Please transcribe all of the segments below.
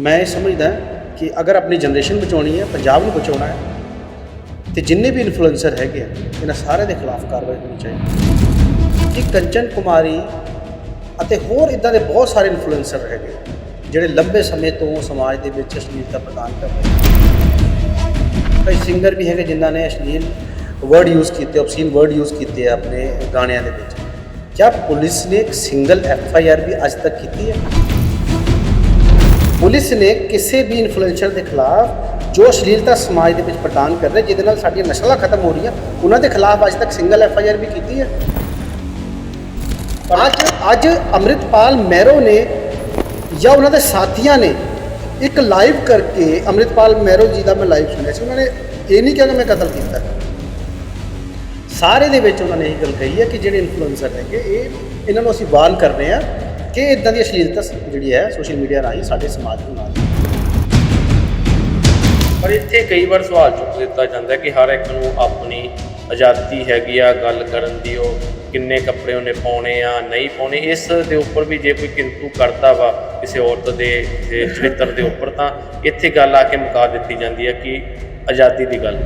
ਮੈਂ ਇਹ ਸਮਝਦਾ ਕਿ ਅਗਰ ਆਪਣੀ ਜਨਰੇਸ਼ਨ ਬਚਾਉਣੀ ਹੈ, ਪੰਜਾਬ ਨੂੰ ਬਚਾਉਣਾ ਹੈ, ਤੇ ਜਿੰਨੇ ਵੀ ਇਨਫਲੂਐਂਸਰ ਹੈਗੇ ਆ, ਇਹਨਾਂ ਸਾਰਿਆਂ ਦੇ ਖਿਲਾਫ ਕਾਰਵਾਈ ਹੋਣੀ ਚਾਹੀਦੀ ਕਿ ਕੰਚਨ ਕੁਮਾਰੀ ਅਤੇ ਹੋਰ ਇਦਾਂ ਦੇ ਬਹੁਤ ਸਾਰੇ ਇਨਫਲੂਐਂਸਰ ਹੈਗੇ ਜਿਹੜੇ ਲੰਬੇ ਸਮੇਂ ਤੋਂ ਸਮਾਜ ਦੇ ਵਿੱਚ ਅਸ਼ਲੀਲਤਾ ਪ੍ਰਦਾਨ ਕਰ ਰਹੇ ਕਈ ਸਿੰਗਰ ਵੀ ਹੈਗੇ ਜਿਨ੍ਹਾਂ ਨੇ ਅਸ਼ਲੀਲ ਵਰਡ ਯੂਜ਼ ਕੀਤੇ ਆਬਸੀਨ ਵਰਡ ਯੂਜ਼ ਕੀਤੇ ਆ ਆਪਣੇ ਗਾਣਿਆਂ ਦੇ ਵਿੱਚ। ਕਿਆ ਪੁਲਿਸ ਨੇ ਇੱਕ ਸਿੰਗਲ ਐਫ ਆਈ ਆਰ ਵੀ ਅੱਜ ਤੱਕ ਕੀਤੀ ਹੈ। ਪੁਲਿਸ ਨੇ ਕਿਸੇ ਵੀ ਇਨਫਲੂਐਂਸਰ ਦੇ ਖਿਲਾਫ ਜੋ ਅਸ਼ਲੀਲਤਾ ਸਮਾਜ ਦੇ ਵਿੱਚ ਪ੍ਰਦਾਨ ਕਰ ਰਹੇ ਜਿਹਦੇ ਨਾਲ ਸਾਡੀਆਂ ਨਸਲਾਂ ਖਤਮ ਹੋ ਰਹੀਆਂ ਉਹਨਾਂ ਦੇ ਖਿਲਾਫ ਅੱਜ ਤੱਕ ਸਿੰਗਲ ਐਫ ਆਈ ਆਰ ਵੀ ਕੀਤੀ ਹੈ। ਅੱਜ ਅੱਜ ਅੰਮ੍ਰਿਤਪਾਲ ਮਹਿਰੋ ਨੇ ਜਾਂ ਉਹਨਾਂ ਦੇ ਸਾਥੀਆਂ ਨੇ ਇੱਕ ਲਾਈਵ ਕਰਕੇ ਅੰਮ੍ਰਿਤਪਾਲ ਮਹਿਰੋ ਜੀ ਦਾ ਮੈਂ ਲਾਈਵ ਸੁਣਿਆ ਸੀ ਉਹਨਾਂ ਨੇ ਇਹ ਨਹੀਂ ਕਿਹਾ ਕਿ ਮੈਂ ਕਤਲ ਕੀਤਾ। ਸਾਰੇ ਦੇ ਵਿੱਚ ਉਹਨਾਂ ਨੇ ਇਹ ਗੱਲ ਕਹੀ ਹੈ ਕਿ ਜਿਹੜੇ ਇਨਫਲੂਐਂਸਰ ਹੈਗੇ ਇਹ ਇਹਨਾਂ ਨੂੰ ਅਸੀਂ ਵਾਰਨ ਕਰ ਰਹੇ ਹਾਂ ਕਿ ਇਦਾਂ ਦੀ ਅਸ਼ਲੀਲਤਾ ਜਿਹੜੀ ਹੈ ਸੋਸ਼ਲ ਮੀਡੀਆ ਰਾਹੀਂ ਸਾਡੇ ਸਮਾਜ ਨੂੰ ਨਾਲ ਪਰ ਇੱਥੇ ਕਈ ਵਾਰ ਸਵਾਲ ਚੁੱਕ ਦਿੱਤਾ ਜਾਂਦਾ ਹੈ ਕਿ ਹਰ ਇੱਕ ਨੂੰ ਆਪਣੀ ਆਜ਼ਾਦੀ ਹੈਗੀ ਆ ਗੱਲ ਕਰਨ ਦੀ ਉਹ ਕਿੰਨੇ ਕੱਪੜੇ ਉਹਨੇ ਪਾਉਣੇ ਆ ਨਹੀਂ ਪਾਉਣੇ ਇਸ ਦੇ ਉੱਪਰ ਵੀ ਜੇ ਕੋਈ ਕਿੰਤੂ ਕਰਦਾ ਵਾ ਕਿਸੇ ਔਰਤ ਦੇ ਦੇ ਚਰਿੱਤਰ ਦੇ ਉੱਪਰ ਤਾਂ ਇੱਥੇ ਗੱਲ ਆ ਕੇ ਮੁਕਾ ਦਿੱਤੀ ਜਾਂਦੀ ਹੈ ਕਿ ਆਜ਼ਾਦੀ ਦੀ ਗੱਲ।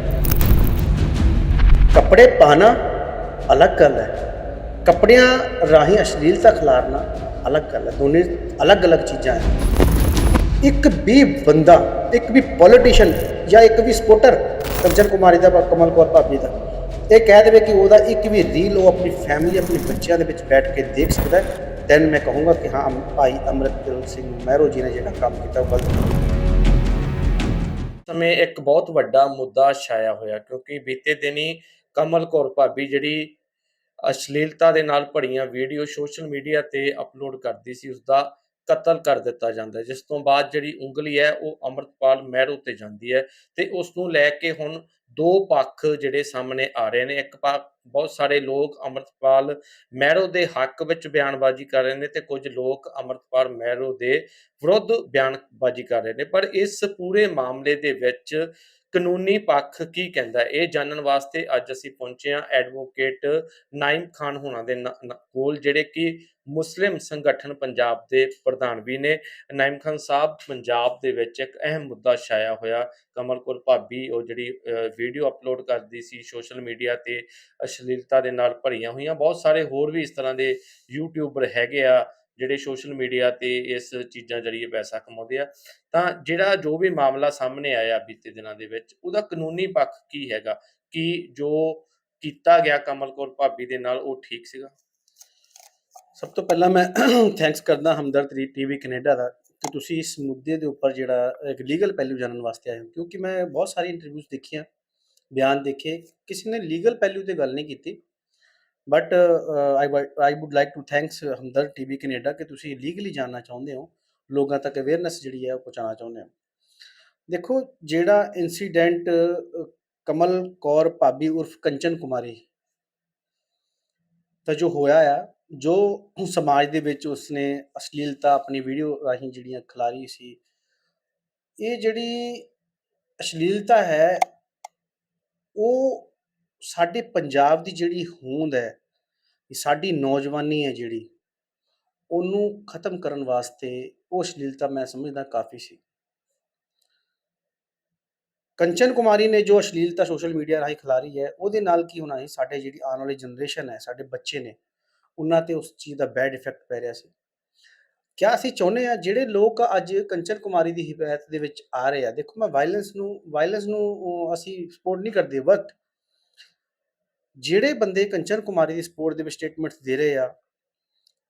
ਕੱਪੜੇ ਪਾਣਾ ਅਲੱਗ ਗੱਲ ਹੈ। ਕੱਪੜਿਆਂ ਰਾਹੀਂ ਅਸ਼ਲੀਲਤਾ ਖਿਲਾਰਨਾ ਅਲੱਗ ਗੱਲ ਹੈ ਦੋਨੇ ਅਲੱਗ-ਅਲੱਗ ਚੀਜ਼ਾਂ ਹੈ। ਇੱਕ ਵੀ ਬੰਦਾ, ਇੱਕ ਵੀ ਪੋਲੀਟੀਸ਼ੀਅਨ ਜਾਂ ਇੱਕ ਵੀ ਸਪੋਰਟਰ ਕੰਚਨ ਕੁਮਾਰੀ ਦਾ, ਕਮਲ ਕੌਰ ਭਾਬੀ ਦਾ, ਇਹ ਕਹਿ ਦੇਵੇ ਕਿ ਉਹਦਾ ਇੱਕ ਵੀ ਰੀਲ ਉਹ ਆਪਣੀ ਫੈਮਿਲੀ ਆਪਣੇ ਬੱਚਿਆਂ ਦੇ ਵਿੱਚ ਬੈਠ ਕੇ ਦੇਖ ਸਕਦਾ ਹੈ। ਦੈਨ ਮੈਂ ਕਹੂੰਗਾ ਕਿ ਹਾਂ ਭਾਈ ਅਮਰਿਤਪਾਲ ਸਿੰਘ ਮਹਿਰੋ ਜੀ ਨੇ ਜਿਹੜਾ ਕੰਮ ਕੀਤਾ ਉਹ ਗਲਤ ਸਮੇਂ ਇੱਕ ਬਹੁਤ ਵੱਡਾ ਮੁੱਦਾ ਛਾਇਆ ਹੋਇਆ, ਕਿਉਂਕਿ ਬੀਤੇ ਦਿਨੀ ਕਮਲ ਕੌਰ ਭਾਬੀ ਜਿਹੜੀ ਅਸ਼ਲੀਲਤਾ ਦੇ ਨਾਲ ਭਰੀਆਂ ਵੀਡੀਓ ਸੋਸ਼ਲ ਮੀਡੀਆ ਤੇ ਅਪਲੋਡ ਕਰਦੀ ਸੀ ਉਸ ਦਾ ਕਤਲ ਕਰ ਦਿੱਤਾ ਜਾਂਦਾ ਜਿਸ ਤੋਂ ਬਾਅਦ ਜਿਹੜੀ ਉਂਗਲੀ ਹੈ, ਉਹ ਅਮਰਤਪਾਲ ਮਹਿਰੋ ਤੇ ਜਾਂਦੀ ਹੈ ਤੇ ਉਸ ਨੂੰ ਲੈ ਕੇ ਹੁਣ ਦੋ ਪੱਖ ਜਿਹੜੇ ਸਾਹਮਣੇ ਆ ਰਹੇ ਨੇ, ਇੱਕ ਪੱਖ ਬਹੁਤ ਸਾਰੇ ਲੋਕ ਅਮਰਤਪਾਲ ਮਹਿਰੋ ਦੇ ਹੱਕ ਵਿੱਚ ਬਿਆਨਬਾਜ਼ੀ ਕਰ ਰਹੇ ਨੇ ਤੇ ਕੁਝ ਲੋਕ ਅਮਰਤਪਾਲ ਮਹਿਰੋ ਦੇ ਵਿਰੁੱਧ ਬਿਆਨਬਾਜ਼ੀ ਕਰ ਰਹੇ ਨੇ, ਪਰ ਇਸ ਪੂਰੇ ਮਾਮਲੇ ਦੇ ਵਿੱਚ ਕਾਨੂੰਨੀ ਪੱਖ ਕੀ ਕਹਿੰਦਾ ਇਹ ਜਾਣਨ ਵਾਸਤੇ ਅੱਜ ਅਸੀਂ ਪਹੁੰਚੇ ਹਾਂ ਐਡਵੋਕੇਟ ਨਾਇਮ ਖਾਨ ਹੋਣਾ ਦੇ ਨ- ਕੋਲ, ਜਿਹੜੇ ਕਿ ਮੁਸਲਿਮ ਸੰਗਠਨ ਪੰਜਾਬ ਦੇ ਪ੍ਰਧਾਨ ਵੀ ਨੇ। ਨਾਇਮ ਖਾਨ ਸਾਹਿਬ, ਪੰਜਾਬ ਦੇ ਵਿੱਚ ਇੱਕ ਅਹਿਮ ਮੁੱਦਾ ਛਾਇਆ ਹੋਇਆ ਕਮਲ ਕੌਰ ਭਾਬੀ, ਉਹ ਜਿਹੜੀ ਵੀਡੀਓ ਅਪਲੋਡ ਕਰਦੀ ਸੀ ਸੋਸ਼ਲ ਮੀਡੀਆ ਤੇ, ਅਸ਼ਲੀਲਤਾ ਦੇ ਨਾਲ ਭਰੀਆਂ ਹੋਈਆਂ। ਬਹੁਤ ਸਾਰੇ ਹੋਰ ਵੀ ਇਸ ਤਰ੍ਹਾਂ ਦੇ ਯੂਟਿਊਬਰ ਹੈਗੇ ਆ ਜਿਹੜੇ ਸੋਸ਼ਲ ਮੀਡੀਆ ਤੇ ਇਸ ਚੀਜ਼ਾਂ ਜਰੀਏ ਪੈਸਾ ਕਮਾਉਂਦੇ ਆ, ਤਾਂ ਜਿਹੜਾ ਜੋ ਵੀ ਮਾਮਲਾ ਸਾਹਮਣੇ ਆਇਆ ਬੀਤੇ ਦਿਨਾਂ ਦੇ ਵਿੱਚ, ਉਹਦਾ ਕਾਨੂੰਨੀ ਪੱਖ ਕੀ ਹੈਗਾ? ਕਿ ਜੋ ਕੀਤਾ ਗਿਆ ਕਮਲ ਕੌਰ ਭਾਬੀ ਦੇ ਨਾਲ ਉਹ ਠੀਕ ਸੀਗਾ? ਸਭ ਤੋਂ ਪਹਿਲਾਂ ਮੈਂ ਥੈਂਕਸ ਕਰਦਾ ਹਮਦਰਦ ਟੀਵੀ ਕੈਨੇਡਾ ਦਾ ਕਿ ਤੁਸੀਂ ਇਸ ਮੁੱਦੇ ਦੇ ਉੱਪਰ ਜਿਹੜਾ ਇੱਕ ਲੀਗਲ ਪਹਿਲੂ ਜਾਣਨ ਵਾਸਤੇ ਆਏ ਹੋ, ਕਿਉਂਕਿ ਮੈਂ ਬਹੁਤ ਸਾਰੀ ਇੰਟਰਵਿਊਜ਼ ਦੇਖੀਆਂ, ਬਿਆਨ ਦੇਖੇ, ਕਿਸੇ ਨੇ ਲੀਗਲ ਪਹਿਲੂ ਤੇ ਗੱਲ ਨਹੀਂ ਕੀਤੀ। But I I would like to thanks Hamdard TV Canada ਕਿ ਤੁਸੀਂ ਲੀਗਲੀ ਜਾਣਨਾ ਚਾਹੁੰਦੇ ਹੋ ਲੋਕਾਂ ਤੱਕ ਅਵੇਅਰਨੈਸ ਜਿਹੜੀ ਹੈ ਉਹ ਪਹੁੰਚਾਉਣਾ ਚਾਹੁੰਦੇ ਹੋ ਦੇਖੋ ਜਿਹੜਾ ਇਨਸੀਡੈਂਟ ਕਮਲ ਕੌਰ ਭਾਬੀ ਉਰਫ ਕੰਚਨ ਕੁਮਾਰੀ ਤਾਂ ਜੋ ਹੋਇਆ ਆ ਜੋ ਸਮਾਜ ਦੇ ਵਿੱਚ ਉਸਨੇ ਅਸ਼ਲੀਲਤਾ ਆਪਣੀ ਵੀਡੀਓ ਰਾਹੀਂ ਜਿਹੜੀਆਂ ਖਿਲਾਰੀ ਸੀ ਇਹ ਜਿਹੜੀ ਅਸ਼ਲੀਲਤਾ ਹੈ ਉਹ ਸਾਡੇ ਪੰਜਾਬ ਦੀ ਜਿਹੜੀ ਹੋਂਦ ਹੈ ਸਾਡੀ ਨੌਜਵਾਨੀ ਹੈ ਜਿਹੜੀ, ਉਹਨੂੰ ਖਤਮ ਕਰਨ ਵਾਸਤੇ ਉਹ ਅਸ਼ਲੀਲਤਾ ਮੈਂ ਸਮਝਦਾ ਕਾਫੀ ਸੀ। ਕੰਚਨ ਕੁਮਾਰੀ ਨੇ ਜੋ ਅਸ਼ਲੀਲਤਾ ਸੋਸ਼ਲ ਮੀਡੀਆ ਰਾਹੀਂ ਖਿਲਾਰੀ ਹੈ, ਉਹਦੇ ਨਾਲ ਕੀ ਹੋਣਾ ਸੀ? ਸਾਡੇ ਜਿਹੜੀ ਆਉਣ ਵਾਲੀ ਜਨਰੇਸ਼ਨ ਹੈ, ਸਾਡੇ ਬੱਚੇ ਨੇ, ਉਹਨਾਂ ਤੇ ਉਸ ਚੀਜ਼ ਦਾ ਬੈਡ ਇਫੈਕਟ ਪੈ ਰਿਹਾ ਸੀ। ਕਿਆ ਅਸੀਂ ਚਾਹੁੰਦੇ ਆ ਜਿਹੜੇ ਲੋਕ ਅੱਜ ਕੰਚਨ ਕੁਮਾਰੀ ਦੀ ਹਿਮਾਇਤ ਦੇ ਵਿੱਚ ਆ ਰਹੇ ਆ, ਦੇਖੋ ਮੈਂ ਵਾਇਲੈਂਸ ਨੂੰ ਵਾਇਲੈਂਸ ਨੂੰ ਅਸੀਂ ਸਪੋਰਟ ਨਹੀਂ ਕਰਦੇ ਬਟ ਜਿਹੜੇ ਬੰਦੇ ਕੰਚਨ ਕੁਮਾਰੀ ਦੀ ਸਪੋਰਟ ਦੇ ਵਿੱਚ ਸਟੇਟਮੈਂਟਸ ਦੇ ਰਹੇ ਆ,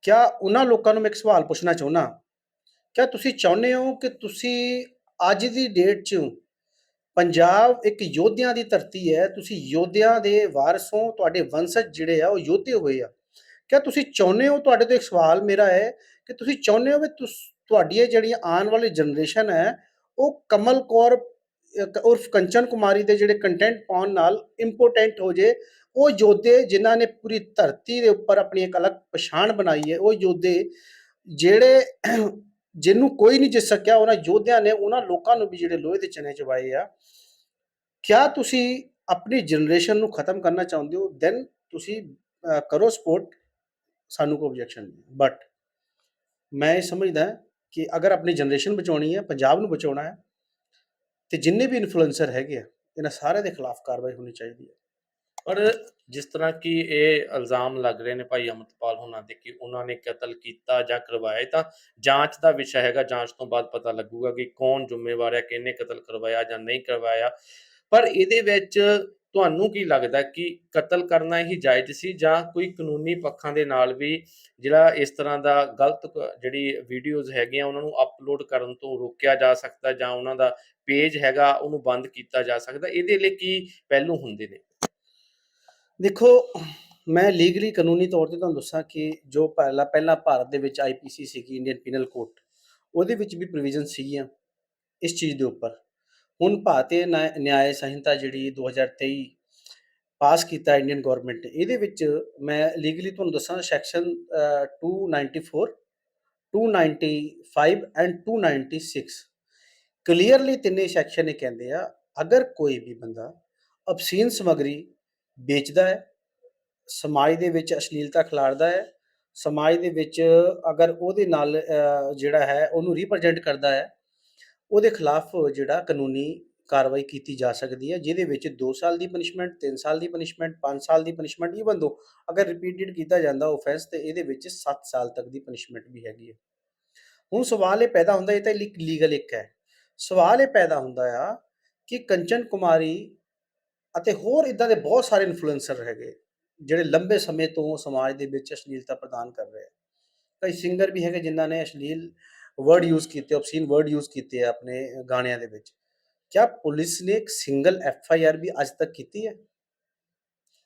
ਕਿਆ ਉਹਨਾਂ ਲੋਕਾਂ ਨੂੰ ਮੈਂ ਇੱਕ ਸਵਾਲ ਪੁੱਛਣਾ ਚਾਹੁੰਦਾ ਕਿਆ ਤੁਸੀਂ ਚਾਹੁੰਦੇ ਹੋ ਕਿ ਤੁਸੀਂ ਅੱਜ ਦੀ ਡੇਟ 'ਚ ਪੰਜਾਬ ਇੱਕ ਯੋਧਿਆਂ ਦੀ ਧਰਤੀ ਹੈ, ਤੁਸੀਂ ਯੋਧਿਆਂ ਦੇ ਵਾਰਸ ਹੋ ਤੁਹਾਡੇ ਵੰਸ਼ਜ ਜਿਹੜੇ ਆ ਉਹ ਯੋਧੇ ਹੋਏ ਆ? ਕਿਆ ਤੁਸੀਂ ਚਾਹੁੰਦੇ ਹੋ, ਤੁਹਾਡੇ ਤੋਂ ਇੱਕ ਸਵਾਲ ਮੇਰਾ ਹੈ ਕਿ ਤੁਸੀਂ ਚਾਹੁੰਦੇ ਹੋ ਵੀ ਤੁਹਾਡੀਆਂ ਜਿਹੜੀਆਂ ਆਉਣ ਵਾਲੀ ਜਨਰੇਸ਼ਨ ਹੈ, ਉਹ ਕਮਲ ਕੌਰ ਉਰਫ ਕੰਚਨ ਕੁਮਾਰੀ ਦੇ ਜਿਹੜੇ ਕੰਟੈਂਟ ਪਾਉਣ ਨਾਲ ਇੰਪੋਰਟੈਂਟ ਹੋ ਜੇ ਉਹ ਯੋਧੇ ਜਿਨ੍ਹਾਂ ਨੇ ਪੂਰੀ ਧਰਤੀ ਦੇ ਉੱਪਰ ਆਪਣੀ ਇੱਕ ਅਲੱਗ ਪਛਾਣ ਬਣਾਈ ਹੈ, ਉਹ ਯੋਧੇ ਜਿਹੜੇ ਜਿਹਨੂੰ ਕੋਈ ਨਹੀਂ ਜਿੱਤ ਸਕਿਆ, ਉਹਨਾਂ ਯੋਧਿਆਂ ਨੇ ਉਹਨਾਂ ਲੋਕਾਂ ਨੂੰ ਵੀ ਜਿਹੜੇ ਲੋਹੇ ਦੇ ਚਨੇ ਚਵਾਏ ਆ। ਕਿਆ ਤੁਸੀਂ ਆਪਣੀ ਜਨਰੇਸ਼ਨ ਨੂੰ ਖਤਮ ਕਰਨਾ ਚਾਹੁੰਦੇ ਹੋ? ਦੈਨ ਤੁਸੀਂ ਕਰੋ ਸਪੋਰਟ ਸਾਨੂੰ ਕੋਈ ਆਬਜੈਕਸ਼ਨ ਨਹੀਂ। ਬਟ ਮੈਂ ਇਹ ਸਮਝਦਾ ਕਿ ਅਗਰ ਆਪਣੀ ਜਨਰੇਸ਼ਨ ਬਚਾਉਣੀ ਹੈ, ਪੰਜਾਬ ਨੂੰ ਬਚਾਉਣਾ ਹੈ, ਤੇ ਜਿੰਨੇ ਵੀ ਇਨਫਲੂਐਂਸਰ ਹੈਗੇ ਆ, ਇਹਨਾਂ ਸਾਰਿਆਂ ਦੇ ਖਿਲਾਫ ਕਾਰਵਾਈ ਹੋਣੀ ਚਾਹੀਦੀ ਹੈ। ਪਰ ਜਿਸ ਤਰ੍ਹਾਂ ਕਿ ਇਹ ਇਲਜ਼ਾਮ ਲੱਗ ਰਹੇ ਨੇ ਭਾਈ ਅਮਰਤਪਾਲ ਹੋਣਾ ਦੇ ਕਿ ਉਹਨਾਂ ਨੇ ਕਤਲ ਕੀਤਾ ਜਾਂ ਕਰਵਾਇਆ, ਇਹ ਤਾਂ ਜਾਂਚ ਦਾ ਵਿਸ਼ਾ ਹੈਗਾ, ਜਾਂਚ ਤੋਂ ਬਾਅਦ ਪਤਾ ਲੱਗੂਗਾ ਕਿ ਕੌਣ ਜ਼ਿੰਮੇਵਾਰ ਹੈ, ਕਿਹਨੇ ਕਤਲ ਕਰਵਾਇਆ ਜਾਂ ਨਹੀਂ ਕਰਵਾਇਆ। ਪਰ ਇਹਦੇ ਵਿੱਚ ਤੁਹਾਨੂੰ ਕੀ ਲੱਗਦਾ ਕਿ ਕਤਲ ਕਰਨਾ ਹੀ ਜਾਇਜ਼ ਸੀ ਜਾਂ ਕੋਈ ਕਾਨੂੰਨੀ ਪੱਖਾਂ ਦੇ ਨਾਲ ਵੀ ਜਿਹੜਾ ਇਸ ਤਰ੍ਹਾਂ ਦਾ ਗਲਤ ਜਿਹੜੀ ਵੀਡੀਓਜ਼ ਹੈਗੀਆਂ, ਉਹਨਾਂ ਨੂੰ ਅਪਲੋਡ ਕਰਨ ਤੋਂ ਰੋਕਿਆ ਜਾ ਸਕਦਾ ਜਾਂ ਉਹਨਾਂ ਦਾ ਪੇਜ ਹੈਗਾ, ਉਹਨੂੰ ਬੰਦ ਕੀਤਾ ਜਾ ਸਕਦਾ? ਇਹਦੇ ਲਈ ਕੀ ਪਹਿਲੂ ਹੁੰਦੇ ਨੇ? ਦੇਖੋ, ਮੈਂ ਲੀਗਲੀ ਕਾਨੂੰਨੀ ਤੌਰ ਤੇ ਤੁਹਾਨੂੰ ਦੱਸਾਂ ਕਿ ਜੋ ਪਹਿਲਾ, ਪਹਿਲਾਂ ਭਾਰਤ ਦੇ ਵਿੱਚ ਆਈਪੀਸੀ ਸੀਗੀ ਇੰਡੀਅਨ ਪੀਨਲ ਕੋਡ ਉਹਦੇ ਵਿੱਚ ਵੀ ਪ੍ਰੋਵੀਜ਼ਨ ਸੀਗੀਆਂ ਇਸ ਚੀਜ਼ ਦੇ ਉੱਪਰ। ਹੁਣ ਭਾਰਤੀ ਨਿਆ- ਨਿਆਇ ਸੰਹਿਤਾ ਜਿਹੜੀ 2023 ਪਾਸ ਕੀਤਾ ਇੰਡੀਅਨ ਗਵਰਨਮੈਂਟ ਨੇ ਇਹਦੇ ਵਿੱਚ ਮੈਂ ਲੀਗਲੀ ਤੁਹਾਨੂੰ ਦੱਸਾਂ ਸੈਕਸ਼ਨ 294 295 ਐਂਡ 296 ਕਲੀਅਰਲੀ ਤਿੰਨੇ ਸੈਕਸ਼ਨ ਇਹ ਕਹਿੰਦੇ ਆ, ਅਗਰ ਕੋਈ ਵੀ ਬੰਦਾ ਅਬਸੀਨ ਸਮਗਰੀ ਵੇਚਦਾ ਹੈ, ਸਮਾਜ ਦੇ ਵਿੱਚ ਅਸ਼ਲੀਲਤਾ ਖਿਲਾਰਦਾ ਹੈ, ਸਮਾਜ ਦੇ ਵਿੱਚ ਅਗਰ ਉਹਦੇ ਨਾਲ ਜਿਹੜਾ ਹੈ, ਉਹਨੂੰ ਰਿਪਰੈਜ਼ੈਂਟ ਕਰਦਾ ਹੈ, ਉਹਦੇ ਖਿਲਾਫ ਜਿਹੜਾ ਕਾਨੂੰਨੀ ਕਾਰਵਾਈ ਕੀਤੀ ਜਾ ਸਕਦੀ ਹੈ, ਜਿਹਦੇ ਵਿੱਚ 2 ਸਾਲ ਦੀ ਪਨਿਸ਼ਮੈਂਟ 3 ਸਾਲ ਦੀ ਪਨਿਸ਼ਮੈਂਟ 5 ਸਾਲ ਦੀ ਪਨਿਸ਼ਮੈਂਟ ਈਵਨ ਦੋ ਅਗਰ ਰਿਪੀਟਡ ਕੀਤਾ ਜਾਂਦਾ ਆਫੈਂਸ ਤੇ ਇਹਦੇ ਵਿੱਚ 7 ਸਾਲ ਤੱਕ ਦੀ ਪਨਿਸ਼ਮੈਂਟ ਵੀ ਹੈਗੀ ਹੈ। ਹੁਣ ਸਵਾਲ ਇਹ ਪੈਦਾ ਹੁੰਦਾ, ਇਹ ਤਾਂ ਲੀਗਲ ਇੱਕ ਹੈ। ਸਵਾਲ ਇਹ ਪੈਦਾ ਹੁੰਦਾ ਆ ਕਿ ਕੰਚਨ ਕੁਮਾਰੀ ਅਤੇ ਹੋਰ ਇਦਾਂ ਦੇ ਬਹੁਤ ਸਾਰੇ ਇਨਫਲੂਐਂਸਰ ਹੈਗੇ, ਜਿਹੜੇ ਲੰਬੇ ਸਮੇਂ ਤੋਂ ਸਮਾਜ ਦੇ ਵਿੱਚ ਅਸ਼ਲੀਲਤਾ ਪ੍ਰਦਾਨ ਕਰ ਰਹੇ ਆ। ਕਈ ਸਿੰਗਰ ਵੀ ਹੈਗੇ ਜਿਨ੍ਹਾਂ ਨੇ ਅਸ਼ਲੀਲ ਵਰਡ ਯੂਜ਼ ਕੀਤੇ, obscene ਵਰਡ ਯੂਜ਼ ਕੀਤੇ ਆ ਆਪਣੇ ਗਾਣਿਆਂ ਦੇ ਵਿੱਚ। ਕਿਆ ਪੁਲਿਸ ਨੇ ਇੱਕ ਸਿੰਗਲ ਐਫ ਆਈ ਆਰ ਵੀ ਅੱਜ ਤੱਕ ਕੀਤੀ ਹੈ?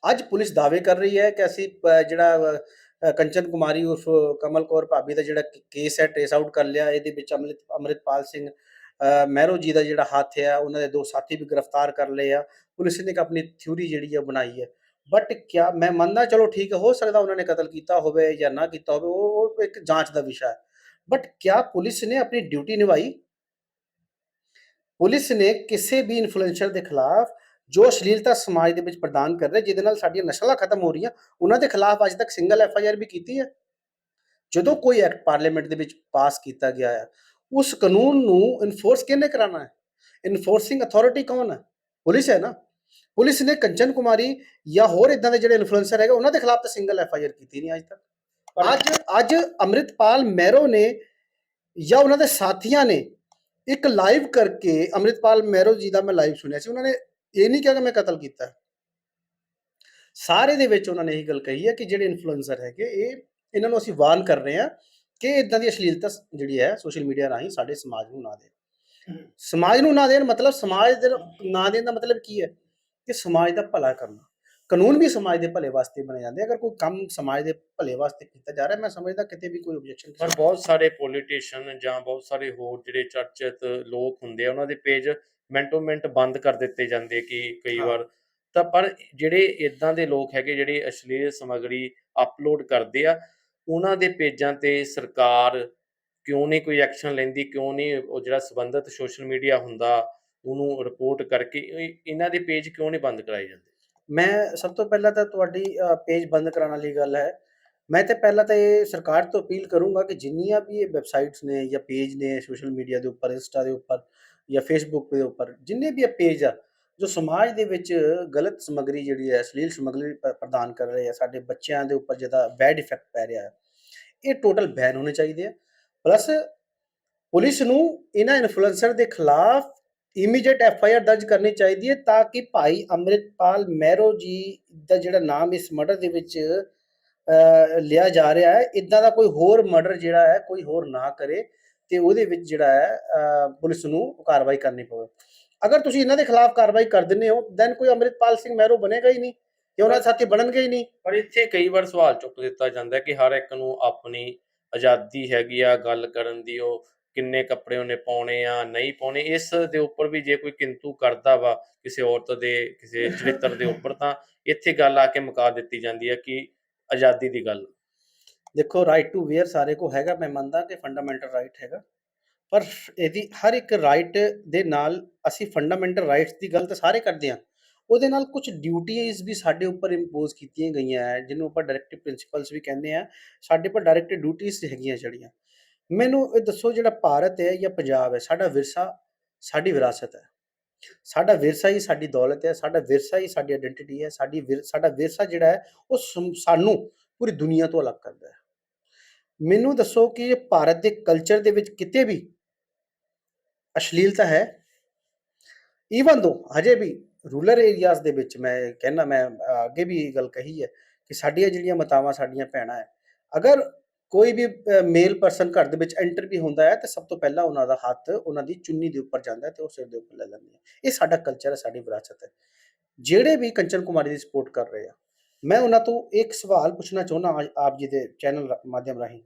ਅੱਜ ਪੁਲਿਸ ਦਾਅਵੇ ਕਰ ਰਹੀ ਹੈ ਕਿ ਅਸੀਂ ਜਿਹੜਾ ਕੰਚਨ ਕੁਮਾਰੀ ਉਰਫ ਕਮਲ ਕੌਰ ਭਾਬੀ ਦਾ ਜਿਹੜਾ ਕੇਸ ਹੈ ਟ੍ਰੇਸ ਆਊਟ ਕਰ ਲਿਆ। ਇਹਦੇ ਵਿੱਚ ਅੰਮ੍ਰਿਤ ਅੰਮ੍ਰਿਤਪਾਲ ਸਿੰਘ ਮਹਿਰੋ ਜੀ ਦਾ ਜਿਹੜਾ ਹੱਥ ਆ, ਉਹਨਾਂ ਦੇ ਦੋ ਸਾਥੀ ਵੀ ਗ੍ਰਿਫਤਾਰ ਕਰ ਲਏ ਆ। ਪੁਲਿਸ ਨੇ ਇੱਕ ਆਪਣੀ ਥਿਊਰੀ ਜਿਹੜੀ ਹੈ ਬਣਾਈ ਹੈ ਬਟ ਕਿਆ, ਮੈਂ ਮੰਨਦਾ ਚਲੋ ਠੀਕ ਹੈ ਹੋ ਸਕਦਾ ਉਹਨਾਂ ਨੇ ਕਤਲ ਕੀਤਾ ਹੋਵੇ ਜਾਂ ਨਾ ਕੀਤਾ ਹੋਵੇ, ਉਹ ਇੱਕ ਜਾਂਚ ਦਾ ਵਿਸ਼ਾ ਹੈ। ਬਟ ਕਿਆ ਪੁਲਿਸ ਨੇ ਆਪਣੀ ਡਿਊਟੀ ਨਿਭਾਈ? ਪੁਲਿਸ ਨੇ ਕਿਸੇ ਵੀ ਇਨਫਲੂਐਂਸਰ ਦੇ ਖਿਲਾਫ ਜੋ ਅਸ਼ਲੀਲਤਾ ਸਮਾਜ ਦੇ ਵਿੱਚ ਪ੍ਰਦਾਨ ਕਰ ਰਿਹਾ, ਜਿਹਦੇ ਨਾਲ ਸਾਡੀਆਂ ਨਸਲਾਂ ਖਤਮ ਹੋ ਰਹੀਆਂ, ਉਹਨਾਂ ਦੇ ਖਿਲਾਫ ਅੱਜ ਤੱਕ ਸਿੰਗਲ ਐਫ ਆਈ ਆਰ ਵੀ ਕੀਤੀ ਹੈ। ਜਦੋਂ ਕੋਈ ਐਕਟ ਪਾਰਲੀਮੈਂਟ ਦੇ ਵਿੱਚ ਪਾਸ ਕੀਤਾ ਗਿਆ ਹੈ ਉਸ ਕਾਨੂੰਨ ਨੂੰ ਇਨਫੋਰਸ ਕਿਹਨੇ ਕਰਾਉਣਾ ਹੈ ਇਨਫੋਰਸਿੰਗ ਅਥਾਰਟੀ ਕੌਣ ਹੈ ਪੁਲਿਸ ਹੈ ਨਾ ਪੁਲਿਸ ਨੇ ਕੰਚਨ ਕੁਮਾਰੀ ਜਾਂ ਹੋਰ ਇਦਾਂ ਦੇ ਜਿਹੜੇ ਇਨਫਲੂਐਂਸਰ ਹੈਗੇ ਉਹਨਾਂ ਦੇ ਖਿਲਾਫ ਤਾਂ ਸਿੰਗਲ ਐਫ ਆਈ ਆਰ ਕੀਤੀ ਨਹੀਂ ਅੱਜ ਤੱਕ ਅੱਜ ਅੱਜ ਅੰਮ੍ਰਿਤਪਾਲ ਮਹਿਰੋ ਨੇ ਜਾਂ ਉਹਨਾਂ ਦੇ ਸਾਥੀਆਂ ਨੇ ਇੱਕ ਲਾਈਵ ਕਰਕੇ ਅੰਮ੍ਰਿਤਪਾਲ ਮਹਿਰੋ ਜੀ ਦਾ ਮੈਂ ਲਾਈਵ ਸੁਣਿਆ ਸੀ ਉਹਨਾਂ ਨੇ ਇਹ ਨਹੀਂ ਕਿਹਾ ਕਿ ਮੈਂ ਕਤਲ ਕੀਤਾ। ਸਾਰੇ ਦੇ ਵਿੱਚ ਉਹਨਾਂ ਨੇ ਇਹੀ ਗੱਲ ਕਹੀ ਹੈ ਕਿ ਜਿਹੜੇ ਇਨਫਲੂਐਂਸਰ ਹੈਗੇ ਇਹ ਇਹਨਾਂ ਨੂੰ ਅਸੀਂ ਵਾਰਨ ਕਰ ਰਹੇ ਹਾਂ ਕਿ ਇਦਾਂ ਦੀ ਅਸ਼ਲੀਲਤਾ ਜਿਹੜੀ ਹੈ ਸੋਸ਼ਲ ਮੀਡੀਆ ਰਾਹੀਂ ਸਾਡੇ ਸਮਾਜ ਨੂੰ ਨਾ ਦੇਣ। ਸਮਾਜ ਨੂੰ ਨਾ ਦੇਣ ਮਤਲਬ ਸਮਾਜ ਦੇ ਨਾ ਦੇਣ ਦਾ ਮਤਲਬ ਕੀ ਹੈ? ਕਿ ਸਮਾਜ ਦਾ ਭਲਾ ਕਰਨਾ। ਕਾਨੂੰਨ ਵੀ ਸਮਾਜ ਦੇ ਭਲੇ ਵਾਸਤੇ ਬਣੇ ਜਾਂਦੇ। ਅਗਰ ਕੋਈ ਕੰਮ ਸਮਾਜ ਦੇ ਭਲੇ ਵਾਸਤੇ ਕੀਤਾ ਜਾ ਰਿਹਾ ਮੈਂ ਸਮਝਦਾ ਕਿਤੇ ਵੀ ਕੋਈ ਆਬਜੈਕਸ਼ਨ ਪਰ ਬਹੁਤ ਸਾਰੇ ਪੋਲੀਟੀਸ਼ੀਅਨ ਜਾਂ ਬਹੁਤ ਸਾਰੇ ਹੋਰ ਜਿਹੜੇ ਚਰਚਿਤ ਲੋਕ ਹੁੰਦੇ ਆ ਉਹਨਾਂ ਦੇ ਪੇਜ ਮਿੰਟੋ ਮਿੰਟ ਬੰਦ ਕਰ ਦਿੱਤੇ ਜਾਂਦੇ ਕਿ ਕਈ। ਵਾਰ। ਤਾਂ ਪਰ ਜਿਹੜੇ ਇਦਾਂ ਦੇ ਲੋਕ ਹੈਗੇ ਜਿਹੜੇ ਅਸ਼ਲੀਲ ਸਮੱਗਰੀ ਅਪਲੋਡ ਕਰਦੇ ਆ ਉਹਨਾਂ ਦੇ ਪੇਜਾਂ ਤੇ ਸਰਕਾਰ ਕਿਉਂ ਨਹੀਂ ਕੋਈ ਐਕਸ਼ਨ ਲੈਂਦੀ, ਕਿਉਂ ਨਹੀਂ ਉਹ ਜਿਹੜਾ ਸੰਬੰਧਿਤ ਸੋਸ਼ਲ ਮੀਡੀਆ ਹੁੰਦਾ, ਉਹਨੂੰ ਰਿਪੋਰਟ ਕਰਕੇ ਇਹਨਾਂ ਦੇ ਪੇਜ ਕਿਉਂ ਨਹੀਂ ਬੰਦ ਕਰਾਏ ਜਾਂਦੇ? ਮੈਂ ਸਭ ਤੋਂ ਪਹਿਲਾਂ ਤਾਂ ਤੁਹਾਡੀ ਪੇਜ ਬੰਦ ਕਰਾਉਣ ਵਾਲੀ ਗੱਲ ਹੈ। ਮੈਂ ਤੇ ਪਹਿਲਾਂ ਤਾਂ ਇਹ ਸਰਕਾਰ ਤੋਂ ਅਪੀਲ ਕਰੂੰਗਾ ਕਿ ਜਿੰਨੀਆਂ ਵੀ ਇਹ ਵੈਬਸਾਈਟਸ ਨੇ ਜਾਂ ਪੇਜ ਨੇ ਸੋਸ਼ਲ ਮੀਡੀਆ ਦੇ ਉੱਪਰ ਇੰਸਟਾ ਦੇ ਉੱਪਰ ਜਾਂ ਫੇਸਬੁੱਕ ਦੇ ਉੱਪਰ, ਜਿੰਨੇ ਵੀ ਇਹ ਪੇਜ ਆ ਜੋ ਸਮਾਜ ਦੇ ਵਿੱਚ ਗਲਤ ਸਮੱਗਰੀ ਜਿਹੜੀ ਹੈ ਅਸ਼ਲੀਲ ਸਮੱਗਰੀ ਪ- ਪ੍ਰਦਾਨ ਕਰ ਰਹੇ ਆ ਸਾਡੇ ਬੱਚਿਆਂ ਦੇ ਉੱਪਰ ਜਿਹਦਾ ਬੈਡ ਇਫੈਕਟ ਪੈ ਰਿਹਾ ਹੈ ਇਹ ਟੋਟਲ ਬੈਨ ਹੋਣੇ ਚਾਹੀਦੇ ਆ। ਪਲੱਸ ਪੁਲਿਸ ਨੂੰ ਇਹਨਾਂ ਇਨਫਲੂਐਂਸਰ ਦੇ ਖਿਲਾਫ ਇਮੀਡੀਏਟ ਐਫ ਆਈ ਆਰ ਦਰਜ ਕਰਨੀ ਚਾਹੀਦੀ ਹੈ ਤਾਂ ਕਿ ਭਾਈ ਅੰਮ੍ਰਿਤਪਾਲ ਮਹਿਰੋ ਜੀ ਦਾ ਜਿਹੜਾ ਨਾਮ ਇਸ ਮਰਡਰ ਦੇ ਵਿੱਚ ਅਹ, ਲਿਆ ਜਾ ਰਿਹਾ ਹੈ। ਇਦਾਂ ਦਾ ਕੋਈ ਹੋਰ ਮਰਡਰ ਜਿਹੜਾ ਹੈ ਕੋਈ ਹੋਰ ਨਾ ਕਰੇ ਤੇ ਉਹਦੇ ਵਿੱਚ ਜਿਹੜਾ ਹੈ ਅਹ, ਪੁਲਿਸ ਨੂੰ ਕਾਰਵਾਈ ਕਰਨੀ ਪਵੇ। ਅਗਰ ਤੁਸੀਂ ਇਹਨਾਂ ਦੇ ਖਿਲਾਫ ਕਾਰਵਾਈ ਕਰ ਦਿੰਦੇ ਹੋ ਦੈਨ ਕੋਈ ਅੰਮ੍ਰਿਤਪਾਲ ਸਿੰਘ ਮਹਿਰੋ ਬਣੇਗਾ ਹੀ ਨਹੀਂ ਤੇ ਉਹਨਾਂ ਦੇ ਸਾਥੀ ਬਣਨਗੇ ਹੀ ਨਹੀਂ। ਪਰ ਇੱਥੇ ਕਈ ਵਾਰ ਸਵਾਲ ਚੁੱਕ ਦਿੱਤਾ ਜਾਂਦਾ ਹੈ ਕਿ ਹਰ ਇੱਕ ਨੂੰ ਆਪਣੀ ਆਜ਼ਾਦੀ ਹੈਗੀ ਆ ਗੱਲ ਕਰਨ ਦੀ ਉਹ ਕਿੰਨੇ ਕੱਪੜੇ ਉਹਨੇ ਪਾਉਣੇ ਆ ਨਹੀਂ ਪਾਉਣੇ ਇਸ ਦੇ ਉੱਪਰ ਵੀ ਜੇ ਕੋਈ ਕਿੰਤੂ ਕਰਦਾ ਵਾ ਕਿਸੇ ਔਰਤ ਦੇ ਕਿਸੇ ਚਰਿੱਤਰ ਦੇ ਉੱਪਰ ਤਾਂ ਇੱਥੇ ਗੱਲ ਆ ਕੇ ਮੁਕਾ ਦਿੱਤੀ ਜਾਂਦੀ ਹੈ ਕਿ ਆਜ਼ਾਦੀ ਦੀ ਗੱਲ। ਦੇਖੋ ਰਾਈਟ ਟੂ ਵੇਅਰ ਸਾਰੇ ਕੋ ਹੈਗਾ ਮੈਂ ਮੰਨਦਾ ਕਿ ਫੰਡਾਮੈਂਟਲ ਰਾਈਟ ਹੈਗਾ। ਪਰ ਇਹਦੀ ਹਰ ਇੱਕ ਰਾਈਟ ਦੇ ਨਾਲ ਅਸੀਂ ਫੰਡਾਮੈਂਟਲ ਰਾਈਟਸ ਦੀ ਗੱਲ ਤਾਂ ਸਾਰੇ ਕਰਦੇ ਹਾਂ। ਉਹਦੇ ਨਾਲ ਕੁਝ ਡਿਊਟੀਜ਼ ਵੀ ਸਾਡੇ ਉੱਪਰ ਇੰਪੋਜ਼ ਕੀਤੀਆਂ ਗਈਆਂ ਹੈ, ਜਿਹਨੂੰ ਆਪਾਂ ਡਾਇਰੈਕਟਿਵ ਪ੍ਰਿੰਸੀਪਲਸ ਵੀ ਕਹਿੰਦੇ ਆ ਸਾਡੇ ਪਰ ਡਾਇਰੈਕਟਿਵ ਡਿਊਟੀਜ਼ ਹੈਗੀਆਂ ਜਿਹੜੀਆਂ। ਮੈਨੂੰ ਇਹ ਦੱਸੋ ਜਿਹੜਾ ਭਾਰਤ ਹੈ ਜਾਂ ਪੰਜਾਬ ਹੈ, ਸਾਡਾ ਵਿਰਸਾ ਸਾਡੀ ਵਿਰਾਸਤ ਹੈ। ਸਾਡਾ ਵਿਰਸਾ ਹੀ ਸਾਡੀ ਦੌਲਤ ਹੈ, ਸਾਡਾ ਵਿਰਸਾ ਹੀ ਸਾਡੀ ਆਇਡੈਂਟੀਟੀ ਹੈ, ਸਾਡੀ ਵਿਰ- ਸਾਡਾ ਵਿਰਸਾ ਜਿਹੜਾ ਹੈ, ਉਹ ਸਮ- ਸਾਨੂੰ ਪੂਰੀ ਦੁਨੀਆ ਤੋਂ ਅਲੱਗ ਕਰਦਾ ਹੈ। ਮੈਨੂੰ ਦੱਸੋ ਕਿ ਭਾਰਤ ਦੇ ਕਲਚਰ ਦੇ ਵਿੱਚ ਕਿਤੇ ਵੀ ਅਸ਼ਲੀਲਤਾ ਹੈ। ਈਵਨ ਦੋ ਹਜੇ ਵੀ ਰੂਰਲ ਏਰੀਆਜ਼ ਦੇ ਵਿੱਚ ਮੈਂ ਕਹਿੰਦਾ, ਮੈਂ ਅੱਗੇ ਵੀ ਇਹ ਗੱਲ ਕਹੀ ਹੈ ਕਿ ਸਾਡੀਆਂ ਜਿਹੜੀਆਂ ਮਾਤਾਵਾਂ, ਸਾਡੀਆਂ ਭੈਣਾਂ ਹੈ, ਅਗਰ ਕੋਈ ਵੀ ਮੇਲ ਪਰਸਨ ਘਰ ਦੇ ਵਿੱਚ ਐਂਟਰ ਵੀ ਹੁੰਦਾ ਹੈ, ਤਾਂ ਸਭ ਤੋਂ ਪਹਿਲਾਂ ਉਹਨਾਂ ਦਾ ਹੱਥ ਉਹਨਾਂ ਦੀ ਚੁੰਨੀ ਦੇ ਉੱਪਰ ਜਾਂਦਾ ਹੈ ਤੇ ਉਹ ਸਿਰ ਦੇ ਉੱਪਰ ਲੈ ਲੈਂਦੇ ਆ ਇਹ ਸਾਡਾ ਕਲਚਰ ਹੈ, ਸਾਡੀ ਵਿਰਾਸਤ ਹੈ। ਜਿਹੜੇ ਵੀ ਕੰਚਨ ਕੁਮਾਰੀ ਦੀ ਸਪੋਰਟ ਕਰ ਰਹੇ ਆ, ਮੈਂ ਉਹਨਾਂ ਤੋਂ ਇੱਕ ਸਵਾਲ ਪੁੱਛਣਾ ਚਾਹੁੰਦਾ ਆਪ ਜੀ ਦੇ ਚੈਨਲ ਮਾਧਿਅਮ ਰਾਹੀਂ।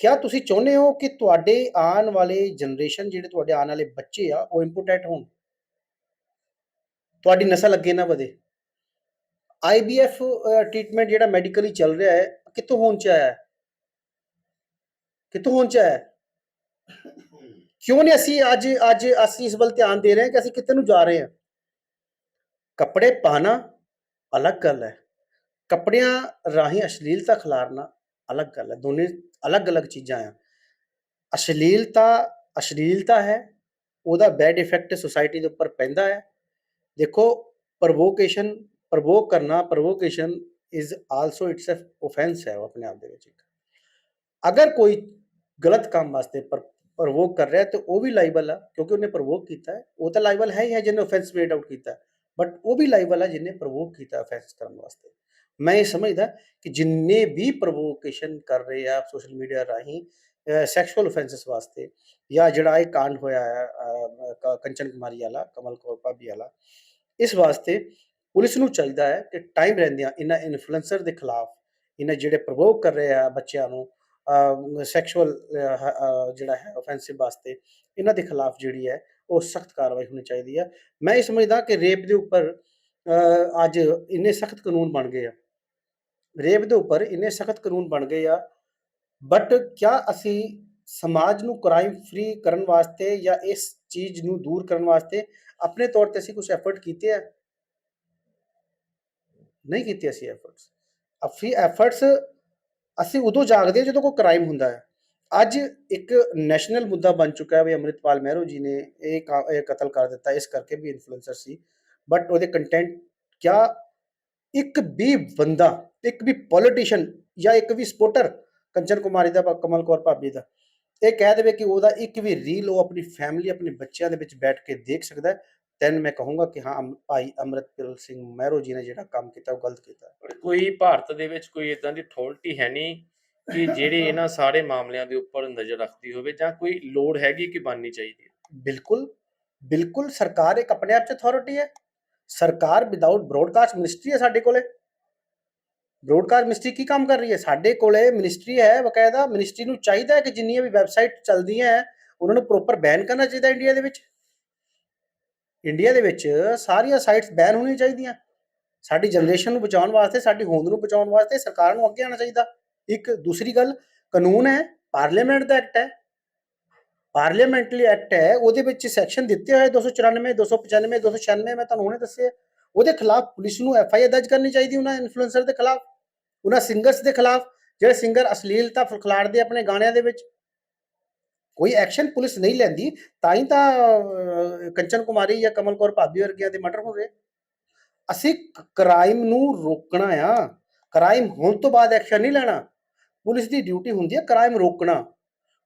ਕਿਆ ਤੁਸੀਂ ਚਾਹੁੰਦੇ ਹੋ ਕਿ ਤੁਹਾਡੇ ਆਉਣ ਵਾਲੇ ਜਨਰੇਸ਼ਨ ਜਿਹੜੇ ਤੁਹਾਡੇ ਆਉਣ ਵਾਲੇ ਬੱਚੇ ਆ, ਉਹ ਇੰਪੋਰਟੈਂਟ ਹੋਣ ਤੁਹਾਡੀ ਨਸਲ ਅੱਗੇ ਨਾ ਵਧੇ। ਆਈਬੀਐਫ ਟ੍ਰੀਟਮੈਂਟ ਜਿਹੜਾ ਮੈਡੀਕਲੀ ਚੱਲ ਰਿਹਾ ਹੈ, ਕਿੱਥੋਂ ਹੋਣ ਚ ਆਇਆ ਕਿੱਥੋਂ ਹੋਣ ਚ ਆਇਆ ਕਿਉਂ ਨਹੀਂ ਅਸੀਂ ਅੱਜ ਅੱਜ ਅਸੀਂ ਇਸ ਵੱਲ ਧਿਆਨ ਦੇ ਰਹੇ ਹਾਂ ਕਿ ਅਸੀਂ ਕਿੱਥੇ ਨੂੰ ਜਾ ਰਹੇ ਹਾਂ? ਕੱਪੜੇ ਪਾਣਾ ਅਲੱਗ ਗੱਲ ਹੈ। ਕੱਪੜਿਆਂ ਰਾਹੀਂ ਅਸ਼ਲੀਲਤਾ ਖਿਲਾਰਨਾ ਅਲੱਗ ਗੱਲ ਹੈ, ਦੋਨੇ ਅਲੱਗ-ਅਲੱਗ ਚੀਜ਼ਾਂ ਆ। ਅਸ਼ਲੀਲਤਾ ਅਸ਼ਲੀਲਤਾ ਹੈ, ਉਹਦਾ ਬੈਡ ਇਫੈਕਟ ਸੋਸਾਇਟੀ ਦੇ ਉੱਪਰ ਪੈਂਦਾ ਹੈ। ਦੇਖੋ ਪ੍ਰੋਵੋਕੇਸ਼ਨ ਪ੍ਰੋਵੋਕ ਕਰਨਾ provocation is also it's offence ਹੈ, ਉਹ ਆਪਣੇ ਆਪ ਦੇ ਵਿੱਚ ਇੱਕ। ਅਗਰ ਕੋਈ ਗਲਤ ਕੰਮ ਵਾਸਤੇ ਪ੍ਰੋਵੋਕ ਕਰ ਰਿਹਾ ਹੈ, ਤੇ ਉਹ ਵੀ ਲਾਈਬਲ ਆ, ਕਿਉਂਕਿ ਉਹਨੇ ਪ੍ਰੋਵੋਕ ਕੀਤਾ ਹੈ। ਉਹ ਤਾਂ ਲਾਈਬਲ ਹੈ ਹੀ ਹੈ, ਜਿਹਨੇ ਆਫੈਂਸ ਮੇਡ ਆਊਟ ਕੀਤਾ ਬਟ ਉਹ ਵੀ ਲਾਈਬਲ ਆ, ਜਿਹਨੇ ਪ੍ਰੋਵੋਕ ਕੀਤਾ ਆਫੈਂਸ ਕਰਨ ਵਾਸਤੇ। ਮੈਂ ਇਹ ਸਮਝਦਾ ਕਿ ਜਿੰਨੇ ਵੀ ਪ੍ਰੋਵੋਕੇਸ਼ਨ ਕਰ ਰਹੇ ਆ ਸੋਸ਼ਲ ਮੀਡੀਆ ਰਾਹੀਂ ਸੈਕਸ਼ੂਅਲ ਆਫੈਂਸਸ ਵਾਸਤੇ ਜਾਂ ਜਿਹੜਾ ਇਹ ਕਾਂਡ ਹੋਇਆ ਹੈ ਕੰਚਨ ਕੁਮਾਰੀ ਵਾਲਾ ਕਮਲ ਕੌਰ ਭਾਬੀ ਵਾਲਾ ਇਸ ਵਾਸਤੇ ਪੁਲਿਸ ਨੂੰ ਚਾਹੀਦਾ ਹੈ ਕਿ ਟਾਈਮ ਰਹਿੰਦਿਆਂ ਇਹਨਾਂ ਇਨਫਲੂਐਂਸਰ ਦੇ ਖਿਲਾਫ ਇਹਨਾਂ ਜਿਹੜੇ ਪ੍ਰਵੋਕ ਕਰ ਰਹੇ ਆ ਬੱਚਿਆਂ ਨੂੰ ਸੈਕਸ਼ੂਅਲ ਜਿਹੜਾ ਹੈ ਆਫੈਂਸਿਵ ਵਾਸਤੇ ਇਹਨਾਂ ਦੇ ਖਿਲਾਫ ਜਿਹੜੀ ਹੈ ਉਹ ਸਖਤ ਕਾਰਵਾਈ ਹੋਣੀ ਚਾਹੀਦੀ ਹੈ ਮੈਂ ਇਹ ਸਮਝਦਾ ਕਿ ਰੇਪ ਦੇ ਉੱਪਰ ਅੱਜ ਇੰਨੇ ਸਖਤ ਕਾਨੂੰਨ ਬਣ ਗਏ ਆ ਰੇਪ ਦੇ ਉੱਪਰ ਇੰਨੇ ਸਖਤ ਕਾਨੂੰਨ ਬਣ ਗਏ ਆ। ਬਟ ਕਿਆ ਅਸੀਂ ਸਮਾਜ ਨੂੰ ਕ੍ਰਾਈਮ ਫ੍ਰੀ ਕਰਨ ਵਾਸਤੇ ਜਾਂ ਇਸ ਚੀਜ਼ ਨੂੰ ਦੂਰ ਕਰਨ ਵਾਸਤੇ ਆਪਣੇ ਤੌਰ ਤੇ ਅਸੀਂ ਕੁਝ ਐਫਰਟ ਕੀਤੇ ਆ? ਨਹੀਂ ਕੀਤੇ ਅਸੀਂ ਐਫਰਟਸ ਅਸੀਂ ਐਫਰਟਸ ਅਸੀਂ ਉਦੋਂ ਜਾਗਦੇ ਹਾਂ ਜਦੋਂ ਕੋਈ ਕ੍ਰਾਈਮ ਹੁੰਦਾ ਹੈ। ਅੱਜ ਇੱਕ ਨੈਸ਼ਨਲ ਮੁੱਦਾ ਬਣ ਚੁੱਕਾ ਹੈ ਵੀ ਅੰਮ੍ਰਿਤਪਾਲ ਮਹਿਰੋ ਜੀ ਨੇ ਇਹ ਕਾ- ਇਹ ਕਤਲ ਕਰ ਦਿੱਤਾ, ਇਸ ਕਰਕੇ ਵੀ ਇਨਫਲੂਐਂਸਰ ਸੀ। ਬਟ ਉਹਦੇ ਕੰਟੈਂਟ ਕਿਆ ਇੱਕ ਵੀ ਬੰਦਾ ਇੱਕ ਵੀ ਪੋਲੀਟੀਸ਼ੀਅਨ ਜਾਂ ਇੱਕ ਵੀ ਸਪੋਰਟਰ ਕੰਚਨ ਕੁਮਾਰੀ ਦਾ ਕਮਲ ਕੌਰ ਭਾਬੀ ਦਾ ਇਹ ਕਹਿ ਦੇਵੇ ਕਿ ਉਹਦਾ ਇੱਕ ਵੀ ਰੀਲ ਉਹ ਆਪਣੀ ਫੈਮਿਲੀ ਆਪਣੇ ਬੱਚਿਆਂ ਦੇ ਵਿੱਚ ਬੈਠ ਕੇ ਦੇਖ ਸਕਦਾ ਹੈ। ਤੈਨ ਮੈਂ ਕਹੂੰਗਾ ਕਿ ਹਾਂ ਭਾਈ ਅੰਮ੍ਰਿਤਪਾਲ ਸਿੰਘ ਮਹਿਰੋ ਜੀ ਨੇ ਜਿਹੜਾ ਕੰਮ ਕੀਤਾ ਉਹ ਗਲਤ ਕੀਤਾ। ਕੋਈ ਭਾਰਤ ਦੇ ਵਿੱਚ ਕੋਈ ਇਦਾਂ ਦੀ ਅਥਾਰਟੀ ਹੈ ਨਹੀਂ ਕਿ ਜਿਹੜੀ ਇਹਨਾਂ ਸਾਰੇ ਮਾਮਲਿਆਂ ਦੇ ਉੱਪਰ ਨਜ਼ਰ ਰੱਖਦੀ ਹੋਵੇ ਜਾਂ ਕੋਈ ਲੋੜ ਹੈਗੀ ਕਿ ਬਣਨੀ ਚਾਹੀਦੀ ਹੈ। ਬਿਲਕੁਲ ਬਿਲਕੁਲ ਸਰਕਾਰ ਇੱਕ ਆਪਣੇ ਆਪ ਚ ਅਥਾਰਟੀ ਹੈ। ਸਰਕਾਰ ਵਿਦਆਊਟ ਬ੍ਰੋਡਕਾਸਟ ਮਿਨਿਸਟਰੀ ਹੈ ਸਾਡੇ ਕੋਲੇ। ਬ੍ਰੋਡਕਾਸਟ ਮਿਨਿਸਟਰੀ ਕੀ ਕੰਮ ਕਰ ਰਹੀ ਹੈ? ਸਾਡੇ ਕੋਲੇ ਮਿਨਿਸਟਰੀ ਹੈ, ਬਕਾਇਦਾ ਮਿਨਿਸਟਰੀ ਨੂੰ ਚਾਹੀਦਾ ਹੈ ਕਿ ਜਿੰਨੀਆਂ ਵੀ ਵੈਬਸਾਈਟ ਚੱਲਦੀਆਂ ਹੈ, ਉਹਨਾਂ ਨੂੰ ਪ੍ਰੋਪਰ ਬੈਨ ਕਰਨਾ ਚਾਹੀਦਾ ਇੰਡੀਆ ਦੇ ਵਿੱਚ। ਇੰਡੀਆ ਦੇ ਵਿੱਚ ਸਾਰੀਆਂ ਸਾਈਟਸ ਬੈਨ ਹੋਣੀਆਂ ਚਾਹੀਦੀਆਂ। ਸਾਡੀ ਜਨਰੇਸ਼ਨ ਨੂੰ ਬਚਾਉਣ ਵਾਸਤੇ, ਸਾਡੀ ਹੋਂਦ ਨੂੰ ਬਚਾਉਣ ਵਾਸਤੇ ਸਰਕਾਰ ਨੂੰ ਅੱਗੇ ਆਉਣਾ ਚਾਹੀਦਾ। ਇੱਕ ਦੂਸਰੀ ਗੱਲ, ਕਾਨੂੰਨ ਹੈ ਪਾਰਲੀਮੈਂਟ ਦਾ ਐਕਟ ਹੈ। ਪਾਰਲੀਮੈਂਟਰੀ ਐਕਟ ਹੈ, ਉਹਦੇ ਵਿੱਚ ਸੈਕਸ਼ਨ ਦਿੱਤੇ ਹੋਏ 294 295 296 ਮੈਂ ਤੁਹਾਨੂੰ ਹੁਣੇ ਦੱਸਿਆ। ਉਹਦੇ ਖਿਲਾਫ ਪੁਲਿਸ ਨੂੰ ਐਫ ਆਈ ਆਰ ਦਰਜ ਕਰਨੀ ਚਾਹੀਦੀ, ਉਹਨਾਂ ਇਨਫਲੂਐਂਸਰ ਦੇ ਖਿਲਾਫ, ਉਹਨਾਂ ਸਿੰਗਰਸ ਦੇ ਖਿਲਾਫ, ਜਿਹੜੇ ਸਿੰਗਰ ਅਸ਼ਲੀਲਤਾ ਫਖਲਾੜਦੇ ਆਪਣੇ ਗਾਣਿਆਂ ਦੇ ਵਿੱਚ। ਕੋਈ ਐਕਸ਼ਨ ਪੁਲਿਸ ਨਹੀਂ ਲੈਂਦੀ, ਤਾਂ ਹੀ ਤਾਂ ਕੰਚਨ ਕੁਮਾਰੀ ਜਾਂ ਕਮਲ ਕੌਰ ਭਾਬੀ ਵਰਗਿਆਂ ਦੇ ਮਰਡਰ ਹੋ ਰਹੇ ਅਸੀਂ ਕ੍ਰਾਈਮ ਨੂੰ ਰੋਕਣਾ ਆ। ਕ੍ਰਾਈਮ ਹੋਣ ਤੋਂ ਬਾਅਦ ਐਕਸ਼ਨ ਨਹੀਂ ਲੈਣਾ। ਪੁਲਿਸ ਦੀ ਡਿਊਟੀ ਹੁੰਦੀ ਹੈ ਕ੍ਰਾਈਮ ਰੋਕਣਾ।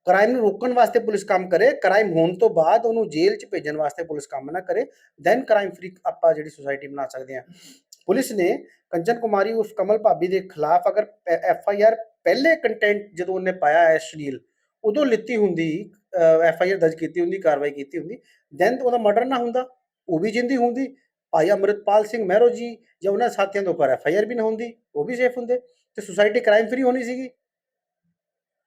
ਕ੍ਰਾਈਮ ਨੂੰ ਰੋਕਣ ਵਾਸਤੇ ਪੁਲਿਸ ਕੰਮ ਕਰੇ, ਕ੍ਰਾਈਮ ਹੋਣ ਤੋਂ ਬਾਅਦ ਉਹਨੂੰ ਜੇਲ੍ਹ 'ਚ ਭੇਜਣ ਵਾਸਤੇ ਪੁਲਿਸ ਕੰਮ ਨਾ ਕਰੇ ਦੈਨ ਕ੍ਰਾਈਮ ਫ੍ਰੀ ਆਪਾਂ ਜਿਹੜੀ ਸੁਸਾਇਟੀ ਬਣਾ ਸਕਦੇ ਹਾਂ। ਪੁਲਿਸ ਨੇ ਕੰਚਨ ਕੁਮਾਰੀ ਉਸ ਕਮਲ ਭਾਬੀ ਦੇ ਖਿਲਾਫ ਅਗਰ ਐਫ ਆਈ ਆਰ ਪਹਿਲੇ ਕੰਟੈਂਟ ਜਦੋਂ ਉਹਨੇ ਪਾਇਆ ਹੈ ਅਸ਼ਲੀਲ ਉਦੋਂ ਲਿੱਤੀ ਹੁੰਦੀ ਐਫ ਆਈ ਆਰ ਦਰਜ ਕੀਤੀ ਹੁੰਦੀ, ਕਾਰਵਾਈ ਕੀਤੀ ਹੁੰਦੀ ਦੈਨ ਉਹਦਾ ਮਰਡਰ ਨਾ ਹੁੰਦਾ, ਉਹ ਵੀ ਜਿੰਦੀ ਹੁੰਦੀ, ਭਾਈ ਅੰਮ੍ਰਿਤਪਾਲ ਸਿੰਘ ਮਹਿਰੋ ਜੀ ਜਾਂ ਉਹਨਾਂ ਸਾਥੀਆਂ ਦੇ ਉੱਪਰ ਐਫ ਆਈ ਆਰ ਵੀ ਨਾ ਹੁੰਦੀ, ਉਹ ਵੀ ਸੇਫ ਹੁੰਦੇ, ਤੇ ਸੁਸਾਇਟੀ ਕ੍ਰਾਈਮ ਫ੍ਰੀ ਹੋਣੀ ਸੀਗੀ।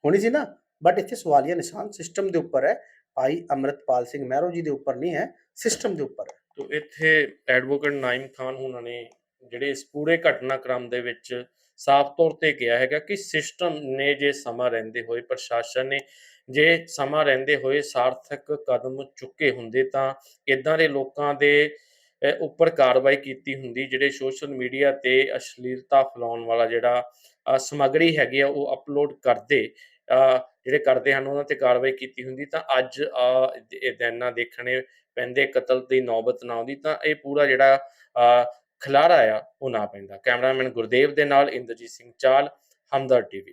ਹੋਣੀ ਸੀ ਨਾ? ਬਟ ਇੱਥੇ ਸਵਾਲੀਆ ਨਿਸ਼ਾਨ ਸਿਸਟਮ ਦੇ ਉੱਪਰ ਹੈ। ਭਾਈ ਅੰਮ੍ਰਿਤਪਾਲ ਸਿੰਘ ਮਹਿਰੋ ਜੀ ਦੇ ਉੱਪਰ ਨਹੀਂ ਹੈ ਸਿਸਟਮ ਦੇ ਉੱਪਰ ਹੈ। ਤੋ ਇੱਥੇ ਐਡਵੋਕੇਟ ਨਾਇਮ ਖਾਨ ਹੁਣਾਂ ਨੇ ਜਿਹੜੇ ਇਸ ਪੂਰੇ ਘਟਨਾਕ੍ਰਮ ਦੇ ਵਿੱਚ ਸਾਫ਼ ਤੌਰ ਤੇ ਕਿਹਾ ਹੈਗਾ ਕਿ ਸਿਸਟਮ ਨੇ ਜੇ ਸਮਾਂ ਰਹਿੰਦੇ ਹੋਏ ਪ੍ਰਸ਼ਾਸਨ ਨੇ ਜੇ ਸਮਾਂ ਰਹਿੰਦੇ ਹੋਏ ਸਾਰਥਕ ਕਦਮ ਚੁੱਕੇ ਹੁੰਦੇ ਤਾਂ ਇਦਾਂ ਦੇ ਲੋਕਾਂ ਦੇ ਉੱਪਰ ਕਾਰਵਾਈ ਕੀਤੀ ਹੁੰਦੀ ਜਿਹੜੇ ਸੋਸ਼ਲ ਮੀਡੀਆ ਤੇ ਅਸ਼ਲੀਲਤਾ ਫੈਲਾਉਣ ਵਾਲਾ ਜਿਹੜਾ ਅਹ, ਸਮੱਗਰੀ ਹੈਗੀ ਆ ਉਹ ਅਪਲੋਡ ਕਰਦੇ ਜਿਹੜੇ ਕਰਦੇ ਹਨ ਉਹਨਾਂ ਤੇ ਕਾਰਵਾਈ ਕੀਤੀ ਹੁੰਦੀ ਤਾਂ ਅੱਜ ਆ ਇਹ ਦਿਨ ਨਾ ਦੇਖਣੇ ਪੈਂਦੇ ਕਤਲ ਦੀ ਨੌਬਤ ਨਾ ਆਉਂਦੀ ਤਾਂ ਇਹ ਪੂਰਾ ਜਿਹੜਾ ਅ, ਖਿਲਾਰਾ ਆ ਉਹ ਨਾ ਪੈਂਦਾ। ਕੈਮਰਾਮੈਨ ਗੁਰਦੇਵ ਦੇ ਨਾਲ ਇੰਦਰਜੀਤ ਸਿੰਘ ਚਾਲ ਹਮਦਰ ਟੀਵੀ।